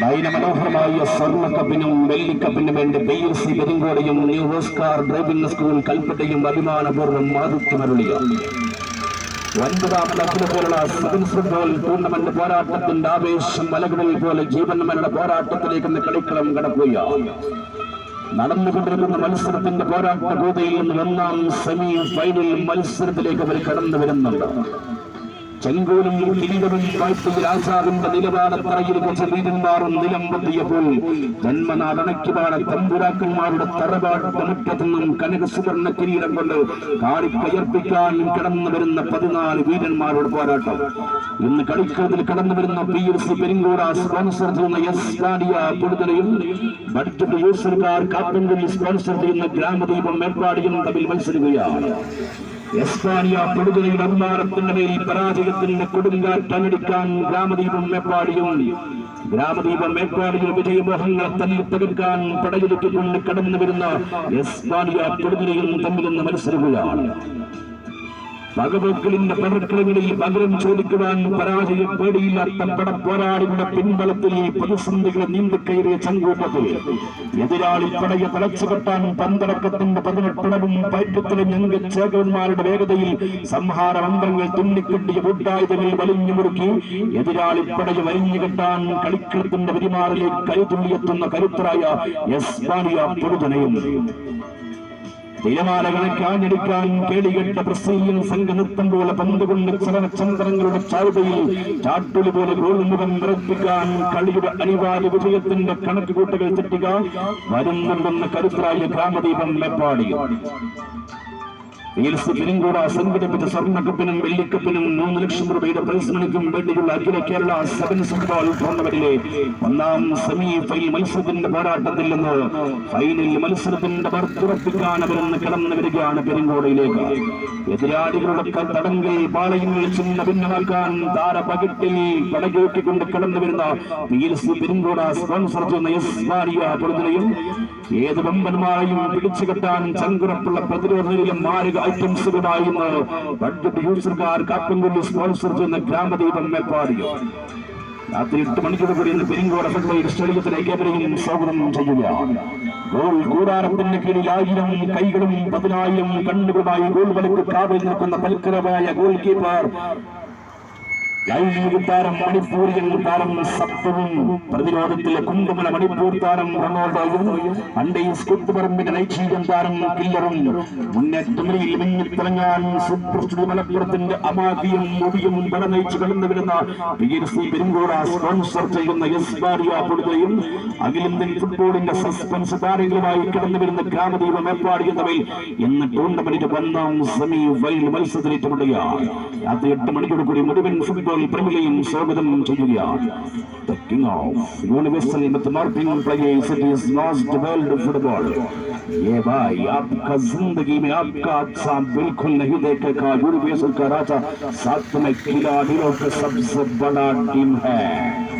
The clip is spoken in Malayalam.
നയനമനോഹരമായ വെള്ളി കപ്പിനും വേണ്ടി ബി എസ് സി പെരിങ്കോടയും ന്യൂ ഓസ്കാർ ഡ്രൈവിംഗ് സ്കൂൾ കൽപ്പറ്റയും അഭിമാനപൂർവം ആതിഥ്യമരുളിയ ഒൻപതാമത് അഖില കേരള സെവൻസ് ഫുട്ബോൾ ടൂർണമെന്റ് പോരാട്ടത്തിന്റെ ആവേശം മലകളിൽ പോലെ ജീവൻ മരണ പോരാട്ടത്തിലേക്ക് കളിക്കളം കടക്കുകയാണ് നടന്നുകൊണ്ടിരിക്കുന്ന മത്സരത്തിന്റെ പോരാട്ട ഗോതയിൽ നിന്ന് ഒന്നാം സെമി ഫൈനൽ മത്സരത്തിലേക്ക് അവർ കടന്നു വരുന്നുണ്ട് ചെങ്കോലും കിരീടവും കാഴ്ച രാജാവിന്റെ നിലപാടത്തറയിൽ വെച്ച് നിലം പൊത്തിയപ്പോൾ ജന്മനാടണയ്ക്കുപാട തമ്പുരാക്കന്മാരുടെ തറപാട്ട് മുറ്റത്തുനിന്നും കനകസുവർണ കനക സുവർണ കിരീടം കൊണ്ട് കാടിക്കയർപ്പിക്കാൻ കടന്നു വരുന്ന പതിനാല് വീരന്മാരുടെ പോരാട്ടം. ഇന്ന് കളിക്കളത്തിൽ കടന്നു വരുന്ന P S C Peringode sponsor ചെയ്യുന്ന എസ് കാടിയ കൊടുതലയും ബഡ്ജറ്റ് യൂസർക്കാർ കാപ്പൻകുടി സ്പോൺസർ ചെയ്യുന്ന ഗ്രാമദീപം മേൽപ്പാടിയും തമ്മിൽ മത്സരിക്കുകയാണ്. എസ്പാനിയ അഭിമാനത്തിന്റെ മേൽ പരാജയത്തിന്റെ കൊടുങ്കാറ്റടിക്കാൻ ഗ്രാമദീപം മേപ്പാടിയും ഗ്രാമദീപം മേപ്പാടിയിൽ വിജയമോഹങ്ങളെ തല്ലി തകർക്കാൻ പടയൊരുക്കിക്കൊണ്ട് കടന്നു വരുന്ന എസ്പാനിയ കൊടുകലയും തമ്മിൽ നിന്ന് മത്സരിക്കുകയാണ് ഭഗവത്കളിന്റെ പവർക്കളങ്ങളിൽ പകരം ചോദിക്കുവാൻ പരാജയ പേടിയില്ലാത്ത പട പോരാളികളുടെ പിൻബലത്തിൽ ഈ പ്രതിസന്ധികളെ നീന്തിക്കയറിയ ചങ്കൂട്ടത്തിൽ എതിരാളി പടയെ തളച്ചുകെട്ടാൻ പന്തടക്കത്തിന്റെ പതിനെട്ടണവും പയറ്റത്തിലെ ഞങ്കച്ചേകവന്മാരുടെ വേഗതയിൽ സംഹാര മന്ത്രങ്ങൾ തുന്നിക്കെട്ടിയ കൂട്ടായുധങ്ങൾ വലിഞ്ഞു മുറുക്കി എതിരാളി പടയെ വലിഞ്ഞു കെട്ടാൻ കളിക്കളത്തിന്റെ പെരുമാറിലേക്ക് കൈതുള്ളിയെത്തുന്ന കരുത്തരായ എസ്പാനിയ പൊടുതനയും തിരമാലകളെ കാഞ്ഞടിക്കാൻ കേളികെട്ട ബ്രസീലിയൻ സംഘനൃത്തം പോലെ പന്തുകൊണ്ട് ചലനചന്ദ്രങ്ങളുടെ ചാരുതയിൽ ചാട്ടുളി പോലെ ഗോൾമുഖം നിറപ്പിക്കാൻ കളിയുടെ അനിവാര്യ വിജയത്തിന്റെ കണക്ക് കൂട്ടുകൾ തെറ്റുക വരുന്നുണ്ടെന്ന കരുത്തരായ ഗ്രാമദീപം മേപ്പാടി. എൽസി പെരുങ്കോട സംഘടിപ്പിച്ച സ്വർണക്കപ്പിനും വെള്ളിക്കപ്പിനും മൂന്ന് ലക്ഷം രൂപയുടെ പ്രൈസ് മണിക്കും വേണ്ടിയുള്ള അഖില കേരള സെവൻസ് ഫുട്ബോൾ ടൂർണമെന്റിലെ ഒന്നാം സെമി ഫൈനൽ മത്സരത്തിന്റെ പോരാട്ടത്തിൽ നിന്ന് ഫൈനൽ മത്സരത്തിന്റെ അവരെന്ന് വരികയാണ് പെരുങ്കോടയിലേക്ക്. എതിരാളികളുടെ ഭിന്നമാക്കാൻ വരുന്ന പെരുങ്കോട സ്പോൺസർ ചെയ്യുന്ന എസ് ഏത് നിലയം മാരക ഐറ്റംസുകളുമായി ബഡ്ജറ്റ് യൂസർക്കാർ കാപ്പൻകുള്ളി സ്പോൺസർ ചെയ്യുന്ന ഗ്രാമദീപം മേപ്പാടിയോ? രാത്രി എട്ട് മണിക്കൂർ കൂടി ഇന്ന് പെരിങ്കോട ഫുട്ബോൾ സ്റ്റേഡിയത്തിലേക്ക് അവരെയും സ്വാഗതം ചെയ്യുക. ഗോൾ കൂടാരത്തിന് കീഴിൽ ആയിരം കൈകളും പതിനായിരം കണ്ണുകളുമായി ഗോൾ വലക്ക് കാവൽ നിൽക്കുന്ന പൽക്കരമായ ഗോൾ കീപ്പർ താരം മണിപ്പൂരിയൻ താരം സപ്തവും പ്രതിരോധത്തിലെ കുണ്ടുമല മണിപ്പൂർ താരം റൊണാൾഡോയും അണ്ടയിൽ സ്കുട്ടുപറമ്പിന്റെ നൈജീരിയൻ താരം കില്ലറും മുന്നേറ്റമിൽ മിന്നിത്തിളങ്ങാൻ സൂപ്പർ മലപ്പുറത്തിന്റെ അമാദിയും മുടിയും പട നയിച്ചു കടന്നു വരുന്ന P N C Perungode sponsor ചെയ്യുന്ന എസ് ബാരിയ പൊടുകയും അഖിലേന്ത്യൻ ഫുട്ബോളിന്റെ സസ്പെൻസ് താരങ്ങളുമായി കടന്നു വരുന്ന ഗ്രാമദീപം ഏർപ്പാടിയ തമ്മിൽ ഇന്ന് ടൂർണമെന്റിന്റെ ഒന്നാം സെമി ഫൈനൽ മത്സരത്തിൽ ഏറ്റുമുട്ടുകയാണ് രാത്രി എട്ട് മണിക്കൂർ കൂടി മുഴുവൻ ഫുട്ബോൾ പ്രമിലയും സ്വാഗതം ചെയ്യുകയാണ് The king of universal mathematical players it is lost world football. ये भाई आपका जिंदगी में आपका अच्छा बिल्कुल नहीं देखेगा यूनिवर्सल का राजा साथ में खिलाड़ियों का सबसे बड़ा टीम है